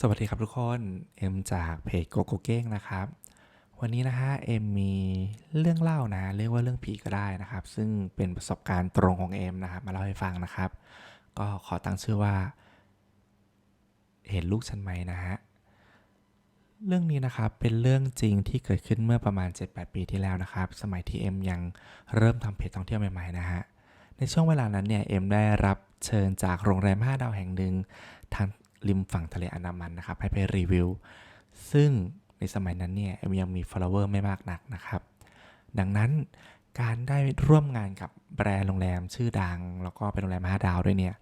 สวัสดีครับทุกคน เอ็มจากเพจโกโกเก้งนะครับ วันนี้นะฮะเอ็มมีเรื่องเล่านะเรียกว่าเรื่องผีก็ได้นะครับ ซึ่งเป็นประสบการณ์ตรงของเอ็มนะครับมาเล่าให้ฟังนะครับ ก็ขอตั้งชื่อว่า เห็นลูกฉันไหมนะฮะเรื่องนี้นะครับเป็นเรื่องจริงที่เกิดขึ้นเมื่อประมาณ 7-8 ปีที่แล้วนะครับ สมัยที่เอ็มยังเริ่มทำเพจท่องเที่ยวใหม่ๆนะฮะในช่วงเวลานั้นเนี่ยเอ็มได้รับเชิญจากโรงแรม5ดาวแห่งหนึ่งทาง ริมฝั่งทะเลอันดามันนะครับ ให้ไปรีวิว ซึ่งในสมัยนั้นเนี่ยเอ็มยังมี follower ไม่มากนักนะครับ ดังนั้นการได้ร่วมงานกับแบรนด์โรงแรมชื่อดัง แล้วก็เป็นโรงแรม5ดาวด้วยเนี่ย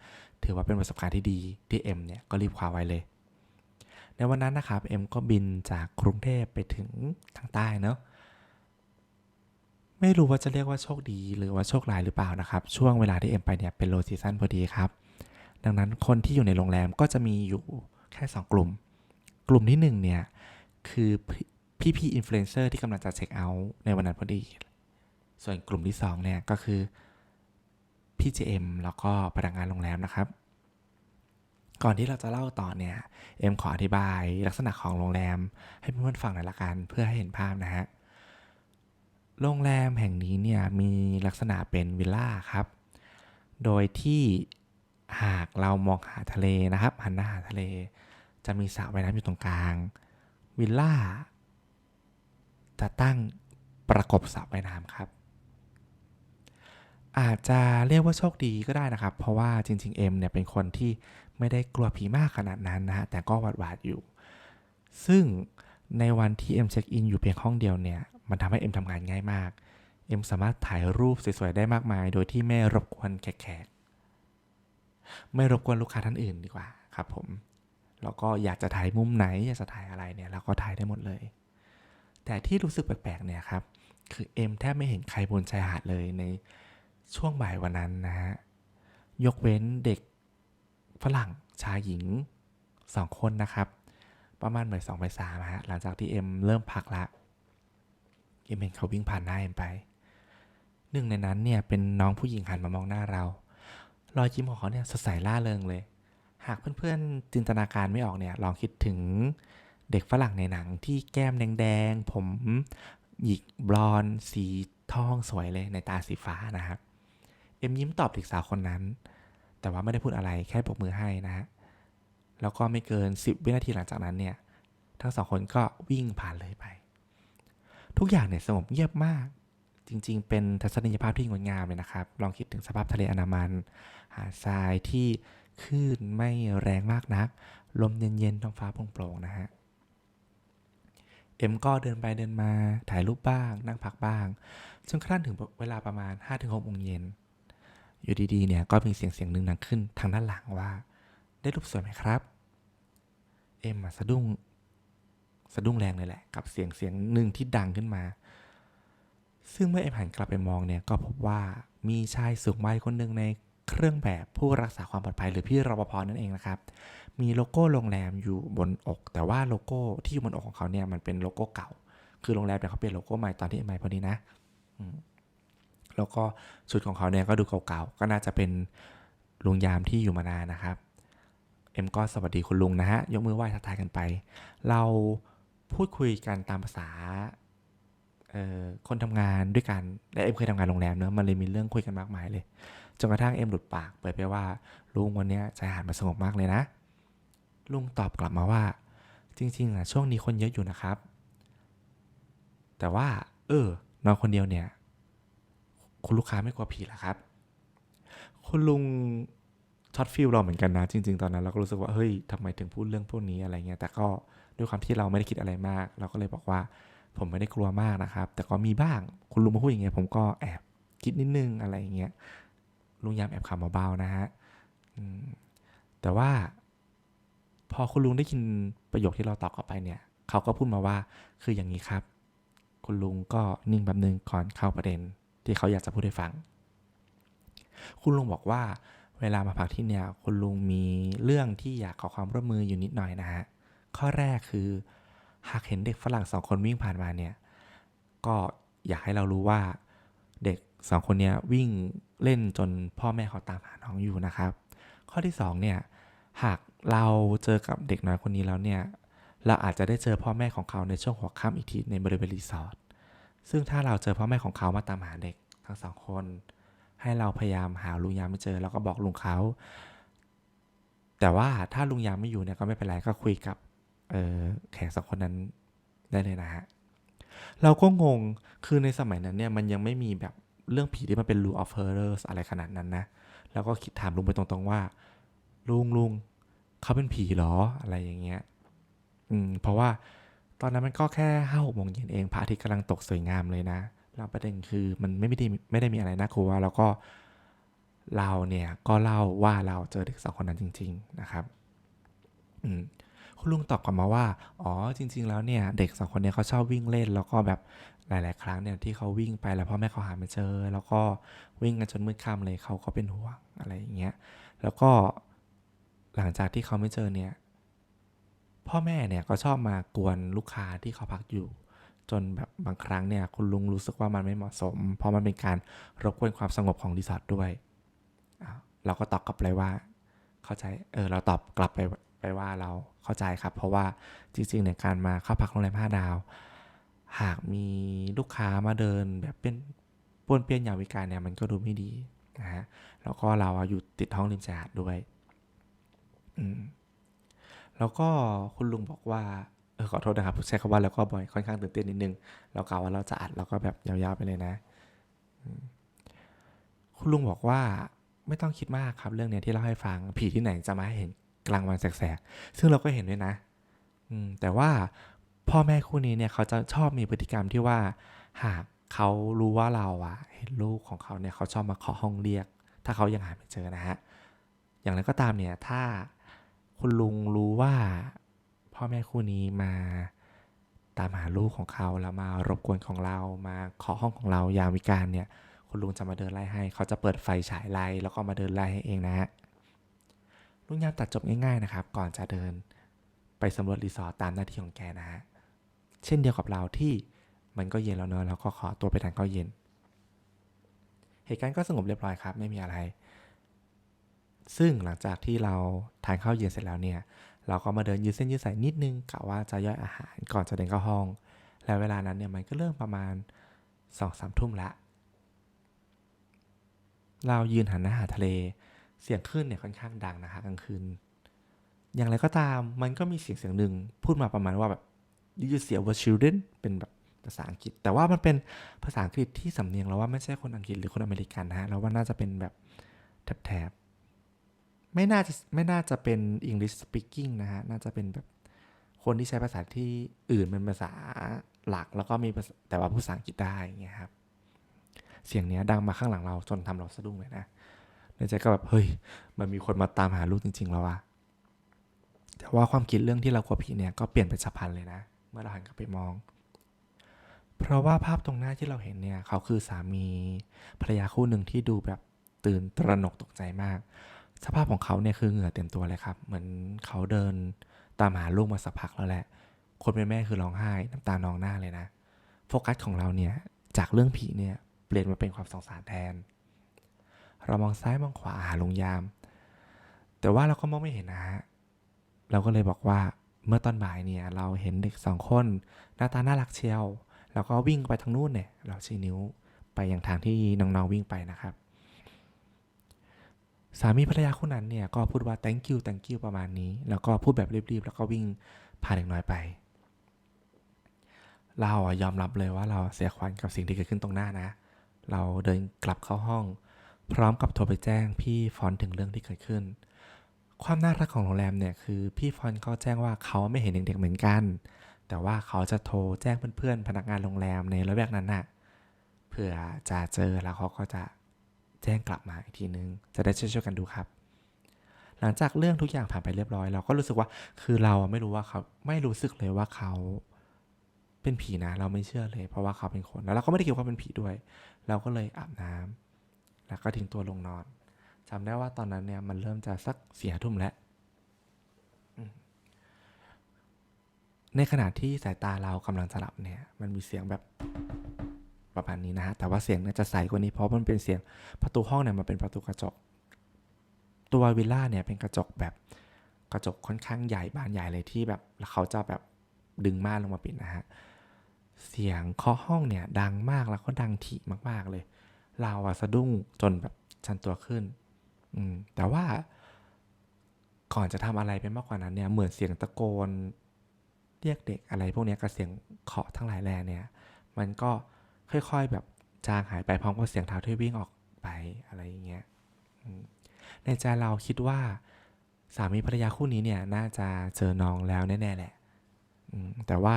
ถือว่าเป็นประสบการณ์ที่ดีที่เอ็มเนี่ยก็รีบคว้าไว้เลย ในวันนั้นนะครับเอ็มก็บินจากกรุงเทพไปถึงทางใต้เนาะไม่รู้ว่าจะเรียกว่าโชคดีหรือว่าโชคร้ายหรือเปล่านะครับ ช่วงเวลาที่เอ็มไปเนี่ยเป็นโลซีซันพอดีครับ ดังนั้นคนที่อยู่ในโรงแรมก็จะมีอยู่แค่ 2 กลุ่ม กลุ่มที่ 1 เนี่ย คือพี่พี่อินฟลูเอนเซอร์ที่กำลังจะเช็คเอาท์ในวันนั้นพอดี ส่วนกลุ่มที่ 2 เนี่ย ก็คือพี่เจมแล้วก็พนักงานโรงแรมนะครับ ก่อนที่เราจะเล่าต่อเนี่ย เอ็มขออธิบายลักษณะของโรงแรม ให้เพื่อนๆฟังหน่อยละกันเพื่อให้เห็นภาพนะฮะโรงแรมแห่งนี้เนี่ยมีลักษณะเป็นวิลล่าครับ โดยที่ หากเรามองหาทะเลนะครับหันหน้าหาทะเล จะมีสระว่ายน้ำอยู่ตรงกลาง วิลล่าจะตั้งประกบสระว่ายน้ำครับ อาจจะเรียกว่าโชคดีก็ได้นะครับ เพราะว่าจริงๆเอ็มเนี่ยเป็นคนที่ไม่ได้กลัวผีมากขนาดนั้นนะฮะแต่ก็หวาดหวาดอยู่ ซึ่งในวันที่เอ็มเช็คอินอยู่เพียงห้องเดียวเนี่ยมันทำให้เอ็มทำงานง่ายมากเอ็มสามารถถ่ายรูปสวยๆได้มากมาย โดยที่ไม่รบกวนแขก ไม่รบกวนลูกค้าท่านอื่นดีกว่าครับผมแล้วก็อยากจะถ่ายมุมไหนอยากจะถ่ายอะไรเนี่ยเราก็ถ่ายได้หมดเลย แต่ที่รู้สึกแปลกๆเนี่ยครับคือเอ็มแทบไม่เห็นใครบนชายหาดเลยในช่วงบ่ายวันนั้นนะฮะยกเว้นเด็กฝรั่งชายหญิงสองคนนะครับ ประมาณบ่ายสองบ่ายสามฮะหลังจากที่เอ็มเริ่มพักละเอ็มเห็นเขาวิ่งผ่านหน้าเอ็มไปหนึ่งในนั้นเนี่ยเป็นน้องผู้หญิงหันมามองหน้าเรา รอยยิ้มของเขาเนี่ยสดใสล่าเริงเลย หากเพื่อนๆจินตนาการไม่ออกเนี่ยลองคิดถึงเด็กฝรั่งในหนังที่แก้มแดงๆ ผมหยิกบลอนด์สีทองสวยเลยในตาสีฟ้านะครับเอ็มยิ้มตอบเด็กสาวคนนั้น แต่ว่าไม่ได้พูดอะไรแค่ปรบมือให้นะฮะแล้วก็ไม่เกิน 10 วินาทีหลังจากนั้นเนี่ยทั้งสองคนก็วิ่งผ่านเลยไป ทุกอย่างเนี่ยสงบเงียบมาก จริง ๆ เป็นทัศนียภาพที่งดงามเลยนะครับ ลองคิดถึงสภาพทะเลอันดามัน หาดทรายที่คลื่นไม่แรงมากนัก ลมเย็นๆท้องฟ้าโปร่งๆนะฮะ เอ็มก็เดินไปเดินมาถ่ายรูปบ้าง นั่งพักบ้างจนกระทั่งถึงเวลาประมาณ 5-6โมงเย็น อยู่ดีๆ เนี่ยก็มีเสียงเสียงหนึ่งดังขึ้นทางด้านหลังว่า ได้รูปสวยไหมครับ เอ็มสะดุ้งสะดุ้งแรงเลยแหละ กับเสียงเสียงหนึ่งที่ดังขึ้นมา ซึ่งเมื่อเอ็มหันกลับไปมองเนี่ยก็พบว่ามีชายสูงวัยคนหนึ่งในเครื่องแบบผู้รักษาความปลอดภัยหรือพี่รปภนั่นเองนะครับ มีโลโก้โรงแรมอยู่บนอก แต่ว่าโลโก้ที่อยู่บนอกของเขาเนี่ยมันเป็นโลโก้เก่า คือโรงแรมเนี่ยเขาเปลี่ยนโลโก้ใหม่ตอนที่เอ็มไปพอดีนะแล้วก็ชุดของเขาเนี่ยก็ดูเก่าๆ ก็น่าจะเป็นลุงยามที่อยู่มานานนะครับ เอ็มก็สวัสดีคุณลุงนะฮะ ยกมือไหว้ทักทายกันไป เราพูดคุยกันตามภาษา คนทำงานด้วยกันและเอ็มเคยทำงานโรงแรมเนอะมันเลยมีเรื่องคุยกันมากมายเลยจนกระทั่งเอ็มหลุดปากเปิดไปว่าลุงวันนี้ยชายหาดมันสงบมากเลยนะ ลุงตอบกลับมาว่า จริงๆอะช่วงนี้คนเยอะอยู่นะครับ แต่ว่า เออนอนคนเดียวเนี่ย คุณลูกค้าไม่กลัวผีหรอครับ คุณลุงช็อตฟิลเราเหมือนกันนะ จริง ๆ ตอนนั้นเราก็รู้สึกว่าเฮ้ยทำไมถึงพูดเรื่องพวกนี้อะไรเงี้ยแต่ก็ด้วยความที่เราไม่ได้คิดอะไรมาก เราก็เลยบอกว่า ผมไม่ได้กลัวมากนะครับ แต่ก็มีบ้างคุณลุงมาพูดอย่างเงี้ยผมก็แอบคิดนิดนึงอะไรอย่างเงี้ยลุงยามแอบขำเบาๆนะฮะแต่ว่า พอคุณลุงได้ยินประโยคที่เราตอบกลับไปเนี่ยเขาก็พูดมาว่าคืออย่างนี้ครับ คุณลุงก็นิ่งแบบนึงก่อนเข้าประเด็น ที่เขาอยากจะพูดให้ฟัง คุณลุงบอกว่าเวลามาพักที่เนี่ยคุณลุงมีเรื่องที่อยากขอความร่วมมืออยู่นิดหน่อยนะฮะข้อแรกคือ หากเห็นเด็กฝรั่งสองคนวิ่งผ่านมาเนี่ย ก็อยากให้เรารู้ว่าเด็กสองคนเนี้ยวิ่งเล่นจนพ่อแม่เขาตามหาน้องอยู่นะครับ ข้อที่สองเนี่ยหากเราเจอกับเด็กน้อยคนนี้แล้วเนี่ยเราอาจจะได้เจอพ่อแม่ของเขาในช่วงหัวค่ำอีกทีในบริเวณรีสอร์ทซึ่งถ้าเราเจอพ่อแม่ของเขามาตามหาเด็กทั้งสองคน ให้เราพยายามหาลุงยามไม่เจอ แล้วก็บอกลุงเขา แต่ว่าถ้าลุงยามไม่อยู่เนี่ยก็ไม่เป็นไรก็คุยกับ แขกสองคนนั้นได้เลยนะฮะ เราก็งง คือในสมัยนั้นเนี่ยมันยังไม่มีแบบเรื่องผีที่มันเป็น rule of horrors อะไรขนาดนั้นนะ แล้วก็คิดถามลุงไปตรงๆว่า ลุงลุงเขาเป็นผีเหรออะไรอย่างเงี้ย อืม เพราะว่าตอนนั้นมันก็แค่ห้าหกโมงเย็นเองพระอาทิตย์กำลังตกสวยงามเลยนะแล้วประเด็นคือมันไม่ได้ไม่ได้มีอะไรน่ากลัวแล้วก็เราเนี่ยก็เล่าว่าเราเจอเด็กสองคนนั้นจริง ๆ นะครับ อืม คุณลุงตอบกลับมาว่า อ๋อ จริง ๆ แล้วเนี่ย เด็กสองคนเนี้เขาชอบวิ่งเล่น แล้วก็แบบหลาย ๆ ครั้งเนี่ยที่เขาวิ่งไปแล้วพ่อแม่เขาหาไม่เจอ แล้วก็วิ่งกันจนมืดค่ำเลยเขาก็เป็นห่วงอะไรอย่างเงี้ย แล้วก็หลังจากที่เขาไม่เจอเนี่ย พ่อแม่เนี่ยก็ชอบมากวนลูกค้าที่เขาพักอยู่ จนแบบบางครั้งเนี่ยคุณลุงรู้สึกว่ามันไม่เหมาะสม เพราะมันเป็นการรบกวนความสงบของรีสอร์ทด้วย เราก็ตอบกลับไปว่า เข้าใจ เออ เราตอบกลับไป ไปว่าเราเข้าใจครับ เพราะว่าจริงๆในการมาเข้าพักโรงแรมห้าดาว หากมีลูกค้ามาเดินแบบเป็นป้วนเปี้ยนยามวิการเนี่ยมันก็ดูไม่ดีนะฮะแล้วก็เราอยู่ติดท้องริมชายหาดด้วยอืมแล้วก็คุณลุงบอกว่าเออขอโทษนะครับใช้คำว่าแล้วก็บ่อยค่อนข้างตื่นเต้นนิดนึง เรากล่าวว่าเราจะอัดเราก็แบบยาวๆไปเลยนะ คุณลุงบอกว่าไม่ต้องคิดมากครับเรื่องเนี้ยที่เล่าให้ฟังผีที่ไหนจะมาให้เห็น กลางวันแสกๆ ซึ่งเราก็เห็นด้วยนะ แต่ว่าพ่อแม่คู่นี้เนี่ยเขาจะชอบมีพฤติกรรมที่ว่า หากเขารู้ว่าเราอะเห็นลูกของเขาเนี่ยเขาชอบมาขอห้องเรียก ถ้าเขายังหาไม่เจอนะฮะ อย่างไรก็ตามเนี่ยถ้าคุณลุงรู้ว่าพ่อแม่คู่นี้มาตามหาลูกของเขาแล้วมารบกวนของเรามาขอห้องของเรายามวิการเนี่ยคุณลุงจะมาเดินไล่ให้ เขาจะเปิดไฟฉายไล่แล้วก็มาเดินไล่ให้เองนะฮะ ลุงยามตัดจบง่ายๆนะครับ ก่อนจะเดิน ไปสำรวจรีสอร์ทตามหน้าที่ของแกนะฮะ เช่นเดียวกับเราที่มันก็เย็นแล้วเนอะเราก็ขอตัวไปทานข้าวเย็น เหตุการณ์ก็สงบเรียบร้อยครับ ไม่มีอะไร ซึ่งหลังจากที่เราทานข้าวเย็นเสร็จแล้วเนี่ย เราก็มาเดินยืดเส้นยืดสายนิดนึงกะว่าจะย่อยอาหารก่อนจะเดินเข้าห้อง แล้วเวลานั้นเนี่ยมันก็เริ่มประมาณสองสามทุ่มละ เรายืนหันหน้าหาทะเล เสียงคลื่นเนี่ยค่อนข้างดังนะคะกลางคืน อย่างไรก็ตามมันก็มีเสียงเสียงหนึ่งพูดมาประมาณว่าแบบ you see our children เป็นแบบภาษาอังกฤษ แต่ว่ามันเป็นภาษาอังกฤษที่สำเนียงเราว่าไม่ใช่คนอังกฤษหรือคนอเมริกันนะฮะเราว่าน่าจะเป็นแบบแถบๆไม่น่าจะไม่น่าจะเป็น English speaking นะฮะน่าจะเป็นแบบคนที่ใช้ภาษาที่อื่นเป็นภาษาหลักแล้วก็มีแต่ว่าพูดภาษาอังกฤษได้อย่างเงี้ยครับเสียงเนี้ยดังมาข้างหลังเราจนทำเราสะดุ้งเลยนะ ในใจก็แบบเฮ้ย มันมีคนมาตามหาลูกจริง ๆ แล้วว่ะแต่ว่าความคิดเรื่องที่เรากลัวผีเนี่ยก็เปลี่ยนเป็นฉับพลันเลยนะ เมื่อเราหันกลับไปมอง เพราะว่าภาพตรงหน้าที่เราเห็นเนี่ยเขาคือสามีภรรยาคู่หนึ่งที่ดูแบบตื่นตระหนกตกใจมาก สภาพของเขาเนี่ยคือเหงื่อเต็มตัวเลยครับ เหมือนเขาเดินตามหาลูกมาสักพักแล้วแหละ คนเป็นแม่คือร้องไห้น้ำตานองหน้าเลยนะ โฟกัสของเราเนี่ยจากเรื่องผีเนี่ยเปลี่ยนมาเป็นความสงสารแทน เรามองซ้ายมองขวาหาลงยาม แต่ว่าเราก็มองไม่เห็นนะฮะเราก็เลยบอกว่าเมื่อตอนบ่ายเนี่ยเราเห็นเด็กสองคนหน้าตาน่ารักเชียวแล้วก็วิ่งไปทางนู้นเนี่ย เราชี้นิ้วไปยังทางที่น้องๆวิ่งไปนะครับ สามีภรรยาคู่นั้นเนี่ยก็พูดว่า thank you thank you ประมาณนี้ แล้วก็พูดแบบรีบๆ แล้วก็วิ่งพาเด็กน้อยไป เราอะยอมรับเลยว่าเราเสียขวัญกับสิ่งที่เกิดขึ้นตรงหน้านะ เราเดินกลับเข้าห้อง พร้อมกับโทรไปแจ้งพี่ฟอนถึงเรื่องที่เกิดขึ้น ความน่ารักของโรงแรมเนี่ยคือพี่ฟอนต์เขาแจ้งว่าเขาไม่เห็นเด็กๆเหมือนกัน แต่ว่าเขาจะโทรแจ้งเพื่อนๆพนักงานโรงแรมในระแวกนั้นน่ะเผื่อจะเจอแล้วเขาก็จะแจ้งกลับมาอีกทีนึง จะได้ช่วยๆกันดูครับ หลังจากเรื่องทุกอย่างผ่านไปเรียบร้อย เราก็รู้สึกว่าคือเราไม่รู้ว่าเขาไม่รู้สึกเลยว่าเขาเป็นผีนะ เราไม่เชื่อเลย เพราะว่าเขาเป็นคนแล้วเราก็ไม่ได้คิดว่าเขาเป็นผีด้วย เราก็เลยอาบน้ำ แล้วก็ทิ้งตัวลงนอนจำได้ว่าตอนนั้นเนี่ยมันเริ่มจะสักเสียทุ่มแล้ว ในขณะที่สายตาเรากำลังจะหลับเนี่ย มันมีเสียงแบบประมาณนี้นะฮะ แต่ว่าเสียงเนี่ยจะใสกว่านี้เพราะมันเป็นเสียงประตูห้องเนี่ยมันเป็นประตูกระจก ตัววิลล่าเนี่ยเป็นกระจกแบบกระจกค่อนข้างใหญ่บานใหญ่เลยที่แบบเขาจะแบบดึงม่านลงมาปิดนะฮะ เสียงเคาะห้องเนี่ยดังมากแล้วก็ดังถี่มากๆเลย เราอะสะดุ้งจนแบบชันตัวขึ้น อืม แต่ว่า ก่อนจะทำอะไรไปมากกว่านั้นเนี่ย เหมือนเสียงตะโกน เรียกเด็กอะไร พวกนี้กับเสียงเคาะทั้งหลายแลเนี่ย มันก็ค่อยๆแบบจางหายไปพร้อมกับเสียงเท้าที่วิ่งออกไปอะไรอย่างเงี้ยในใจเราคิดว่าสามีภรรยาคู่นี้เนี่ย น่าจะเจอน้องแล้วแน่ๆแหละแต่ว่า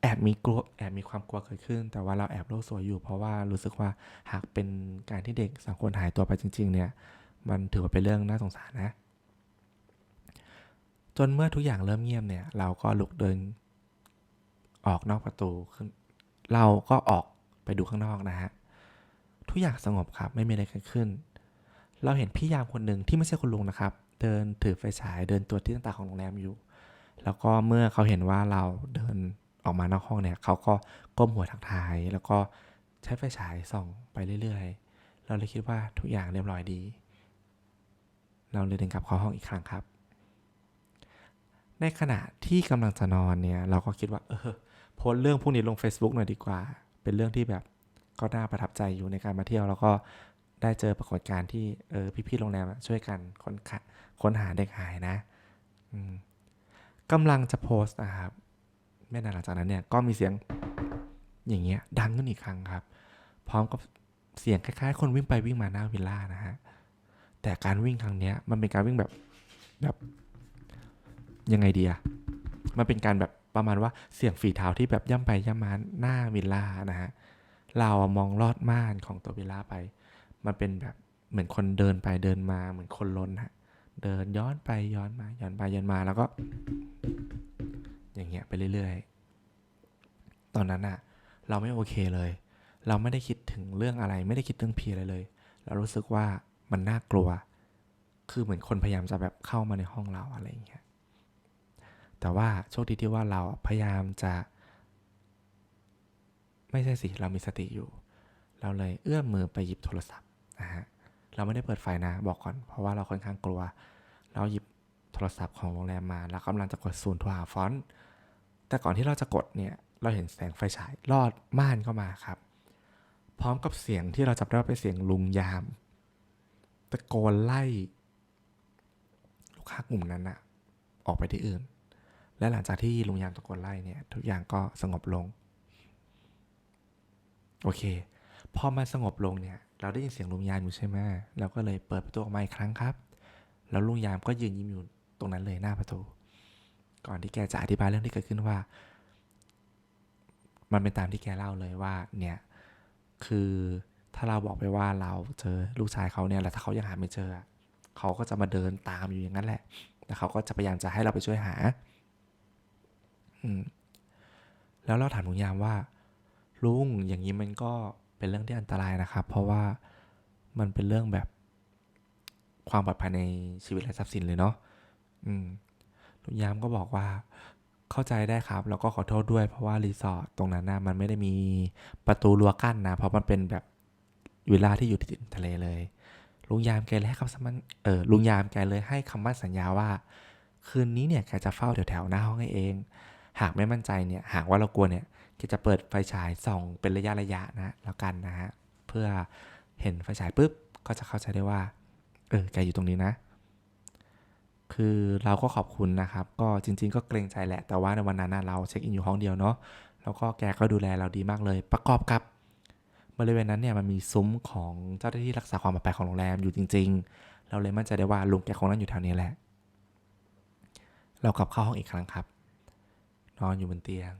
แอบมีกลัวแอบมีความกลัวเกิดขึ้น แต่ว่าเราแอบโลกสวยอยู่ เพราะว่ารู้สึกว่าหากเป็นการที่เด็กสองคนหายตัวไปจริง ๆ เนี่ย มันถือว่าเป็นเรื่องน่าสงสารนะ จนเมื่อทุกอย่างเริ่มเงียบเนี่ย เราก็ลุกเดินออกนอกประตูขึ้น เราก็ออกไปดูข้างนอกนะฮะ ทุกอย่างสงบครับ ไม่มีอะไรเกิดขึ้น เราเห็นพี่ยามคนหนึ่งที่ไม่ใช่คุณลุงนะครับ เดินถือไฟฉายเดินตรวจที่ต่างๆของโรงแรมอยู่ แล้วก็เมื่อเขาเห็นว่าเราเดิน ออกมานอกห้องเนี่ยเขาก็ก้มหัวทักทาย แล้วก็ใช้ไฟฉายส่องไปเรื่อยๆ เราเลยคิดว่าทุกอย่างเรียบร้อยดี เราเลยเดินกลับเข้าห้องอีกครั้งครับ ในขณะที่กำลังจะนอนเนี่ยเราก็คิดว่าเออโพสเรื่องพวกนี้ลง Facebook หน่อยดีกว่า เป็นเรื่องที่แบบก็น่าประทับใจอยู่ในการมาเที่ยวแล้วก็ได้เจอปรากฏการณ์ที่เออพี่ๆโรงแรมช่วยกันค้นค้นหาเด็กหายนะอืมกำลังจะโพสต์นะครับ ไม่นานหลังจากนั้นเนี่ยก็มีเสียงอย่างเงี้ยดังขึ้นอีกครั้งครับ พร้อมกับเสียงคล้ายๆ คนวิ่งไปวิ่งมาหน้าวิลล่านะฮะแต่การวิ่งครั้งเนี้ยมันเป็นการวิ่งแบบแบบยังไงดีอะมันเป็นการแบบประมาณว่าเสียงฝีเท้าที่แบบย่ำไปย่ำมาหน้าวิลล่านะฮะเราอะมองลอดม่านของตัววิลล่าไป มันเป็นแบบเหมือนคนเดินไปเดินมาเหมือนคนลนฮะเดินย้อนไปย้อนมาย้อนไปย้อนมาแล้วก็ อย่างเงี้ยไปเรื่อยๆ ตอนนั้นอะเราไม่โอเคเลย เราไม่ได้คิดถึงเรื่องอะไร ไม่ได้คิดเรื่องผีอะไรเลย เรารู้สึกว่ามันน่ากลัว คือเหมือนคนพยายามจะแบบเข้ามาในห้องเราอะไรอย่างเงี้ย แต่ว่าโชคดีที่ว่าเราพยายามจะ ไม่ใช่สิ เรามีสติอยู่ เราเลยเอื้อมมือไปหยิบโทรศัพท์นะฮะ เราไม่ได้เปิดไฟนะบอกก่อน เพราะว่าเราค่อนข้างกลัว เราหยิบโทรศัพท์ของโรงแรมมา แล้วกำลังจะกดศูนย์โทรหาฟอนต์ แต่ก่อนที่เราจะกดเนี่ยเราเห็นแสงไฟฉายลอดม่านเข้ามาครับ พร้อมกับเสียงที่เราจับได้ว่าเป็นเสียงลุงยามตะโกนไล่ลูกค้ากลุ่มนั้นอะออกไปที่อื่น และหลังจากที่ลุงยามตะโกนไล่เนี่ย ทุกอย่างก็สงบลง โอเค พอมันสงบลงเนี่ย เราได้ยินเสียงลุงยามอยู่ใช่ไหมเราก็เลยเปิดประตูออกมาอีกครั้งครับ แล้วลุงยามก็ยืนยิ้มอยู่ตรงนั้นเลยหน้าประตู ก่อนที่แกจะอธิบายเรื่องที่เกิดขึ้นว่า มันเป็นตามที่แกเล่าเลยว่า เนี่ย คือถ้าเราบอกไปว่าเราเจอลูกชายเขาเนี่ยแล้วถ้าเขายังหาไม่เจอ เขาก็จะมาเดินตามอยู่อย่างนั้นแหละ แต่เขาก็จะพยายามจะให้เราไปช่วยหา อืม แล้วเราถามลุงยามว่า ลุงอย่างนี้มันก็เป็นเรื่องที่อันตรายนะครับ เพราะว่ามันเป็นเรื่องแบบความปลอดภัยในชีวิตและทรัพย์สินเลยเนาะอืม ลุงยามก็บอกว่าเข้าใจได้ครับ แล้วก็ขอโทษด้วยเพราะว่ารีสอร์ทตรงนั้นนะมันไม่ได้มีประตูรั้วกั้นนะ เพราะมันเป็นแบบวิลล่าที่อยู่ติดทะเลเลย ลุงยามแกเลยให้คำสัญญาเออลุงยามแกเลยให้คำมั่นสัญญาว่า คืนนี้เนี่ยแกจะเฝ้าแถวๆหน้าห้องเอง หากไม่มั่นใจเนี่ยหากว่าเรากลัวเนี่ยแกจะเปิดไฟฉายส่องเป็นระยะระยะนะแล้วกันนะฮะเพื่อเห็นไฟฉายปุ๊บก็จะเข้าใจได้ว่าเออแกอยู่ตรงนี้นะ คือเราก็ขอบคุณนะครับ ก็จริง ๆ ก็เกรงใจแหละ แต่ว่าในวันนั้นเราเช็คอินอยู่ห้องเดียวเนาะ แล้วก็แกก็ดูแลเราดีมากเลย ประกอบกับบริเวณนั้นเนี่ยมันมีซุ้มของเจ้าหน้าที่รักษาความปลอดภัยของโรงแรมอยู่จริง ๆ เราเลยมั่นใจได้ว่าลุงแกคงนั่งอยู่แถวนี้แหละ เรากลับเข้าห้องอีกครั้งครับ นอนอยู่บนเตียง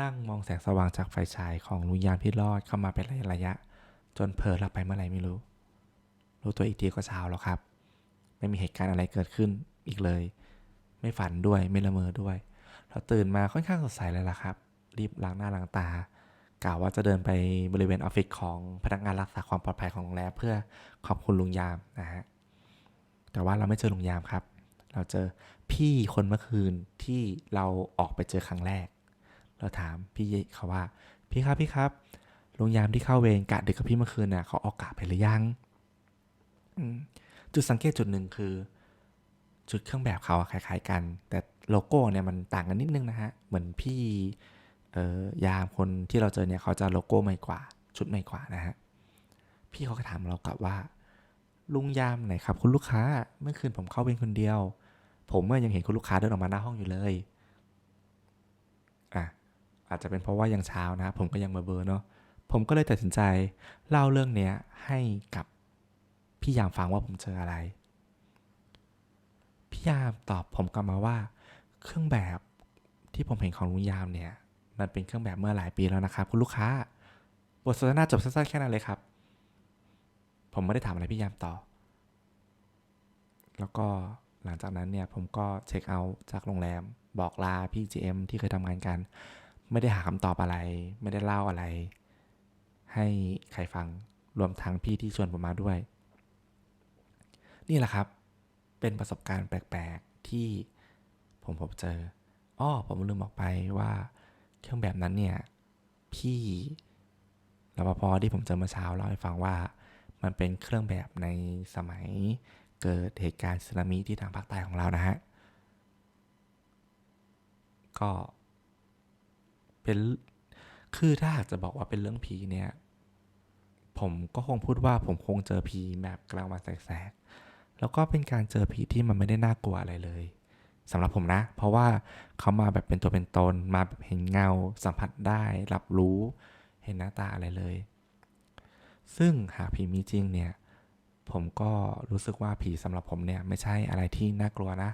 นั่งมองแสงสว่างจากไฟฉายของลุงยามที่ลอดเข้ามาเป็นระยะๆจนเผลอหลับไปเมื่อไหร่ไม่รู้ รู้ตัวอีกทีก็เช้าแล้วครับ ไม่มีเหตุการณ์อะไรเกิดขึ้นอีกเลย ไม่ฝันด้วยไม่ละเมอด้วย เราตื่นมาค่อนข้างสดใสเลยล่ะครับ รีบล้างหน้าล้างตากล่าวว่าจะเดินไปบริเวณออฟฟิศของพนักงานรักษาความปลอดภัยของโรงแรมเพื่อขอบคุณลุงยามนะฮะแต่ว่าเราไม่เจอลุงยามครับ เราเจอพี่คนเมื่อคืนที่เราออกไปเจอครั้งแรก เราถามพี่เขาว่า พี่ครับพี่ครับลุงยามที่เข้าเวรกะดึกกับพี่เมื่อคืนน่ะเขาออกกะไปหรือยังอืม จุดสังเกตจุดหนึ่งคือชุดเครื่องแบบเขาคล้ายๆกัน แต่โลโก้เนี่ยมันต่างกันนิดนึงนะฮะ เหมือนพี่เออยามคนที่เราเจอเนี่ยเขาจะโลโก้ใหม่กว่า ชุดใหม่กว่านะฮะ พี่เขาก็ถามเรากลับว่า ลุงยามไหนครับ คุณลูกค้า เมื่อคืนผมเข้าเป็นคนเดียว ผมเมื่อยังเห็นคุณลูกค้าเดินออกมาหน้าห้องอยู่เลยอะอาจจะเป็นเพราะว่ายังเช้านะ ผมก็ยังเบอร์ๆเนาะผมก็เลยตัดสินใจเล่าเรื่องเนี้ยให้กับ พี่ยามฟังว่าผมเจออะไร พี่ยามตอบผมกลับมาว่า เครื่องแบบที่ผมเห็นของลุงยามเนี่ย มันเป็นเครื่องแบบเมื่อหลายปีแล้วนะครับ คุณลูกค้า บทสนทนาจบสั้นๆแค่นั้นเลยครับ ผมไม่ได้ถามอะไรพี่ยามต่อ แล้วก็หลังจากนั้นเนี่ยผมก็เช็คเอาท์จากโรงแรม บอกลาพี่ GM ที่เคยทำงานกัน ไม่ได้หาคำตอบอะไร ไม่ได้เล่าอะไร ให้ใครฟังรวมทั้งพี่ที่ชวนผมมาด้วย นี่แหละครับ เป็นประสบการณ์แปลกๆที่ผมพบเจออ้อผมลืมบอกไปว่าเครื่องแบบนั้นเนี่ย พี่รปภที่ผมเจอเมื่อเช้าเล่าให้ฟังว่า มันเป็นเครื่องแบบในสมัยเกิดเหตุการณ์สึนามิที่ทางภาคใต้ของเรานะฮะ ก็เป็นคือถ้าหากจะบอกว่าเป็นเรื่องผีเนี่ย ผมก็คงพูดว่าผมคงเจอผีแบบกลางวันแสกๆ แล้วก็เป็นการเจอผีที่มันไม่ได้น่ากลัวอะไรเลยสำหรับผมนะ เพราะว่าเขามาแบบเป็นตัวเป็นตน มาแบบเห็นเงา สัมผัสได้ รับรู้ เห็นหน้าตาอะไรเลย ซึ่งหากผีมีจริงเนี่ย ผมก็รู้สึกว่าผีสำหรับผมเนี่ยไม่ใช่อะไรที่น่ากลัวนะ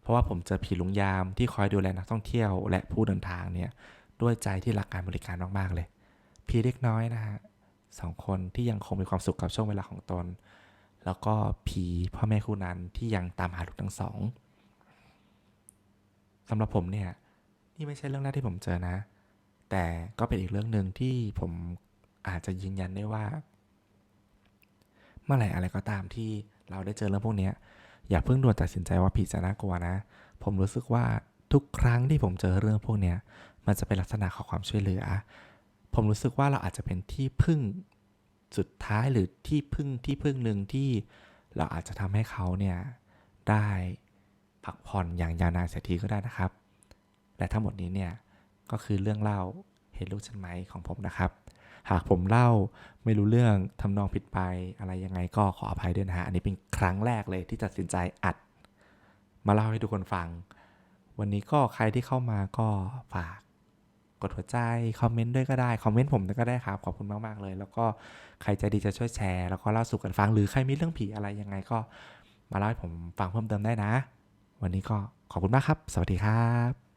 เพราะว่าผมเจอผีลุงยามที่คอยดูแลนักท่องเที่ยว และผู้เดินทางเนี่ยด้วยใจที่รักการบริการมากๆเลยพี่เล็กน้อยนะฮะสองคนที่ยังคงมีความสุขกับช่วงเวลาของตน แล้วก็ผีพ่อแม่คู่นั้นที่ยังตามหาลูกทั้งสองสำหรับผมเนี่ยนี่ไม่ใช่เรื่องแรกที่ผมเจอนะ แต่ก็เป็นอีกเรื่องหนึ่งที่ผมอาจจะยืนยันได้ว่า เมื่อไหร่อะไรก็ตามที่เราได้เจอเรื่องพวกนี้อย่าเพิ่งด่วนตัดสินใจว่าผีจะน่ากลัวนะ ผมรู้สึกว่าทุกครั้งที่ผมเจอเรื่องพวกนี้มันจะเป็นลักษณะของความช่วยเหลือ ผมรู้สึกว่าเราอาจจะเป็นที่พึ่ง สุดท้ายหรือที่พึ่งที่พึ่งหนึ่งที่เราอาจจะทำให้เขาเนี่ยได้พักผ่อนอย่างยาวนานเสียทีก็ได้นะครับ และทั้งหมดนี้เนี่ยก็คือเรื่องเล่าเห็นลูกฉันไหมของผมนะครับ หากผมเล่าไม่รู้เรื่องทำนองผิดไปอะไรยังไงก็ขออภัยด้วยนะฮะอันนี้เป็นครั้งแรกเลยที่ตัดสินใจอัด มาเล่าให้ทุกคนฟัง วันนี้ก็ใครที่เข้ามาก็ฝาก กดหัวใจ คอมเมนต์ด้วยก็ได้ คอมเมนต์ผมด้วยก็ได้ครับ ขอบคุณมาก ๆ เลย แล้วก็ใครใจดีจะช่วยแชร์ แล้วก็เล่าสู่กันฟัง หรือใครมีเรื่องผีอะไรยังไงก็มาเล่าให้ผมฟังเพิ่มเติมได้นะ วันนี้ก็ขอบคุณมากครับ สวัสดีครับ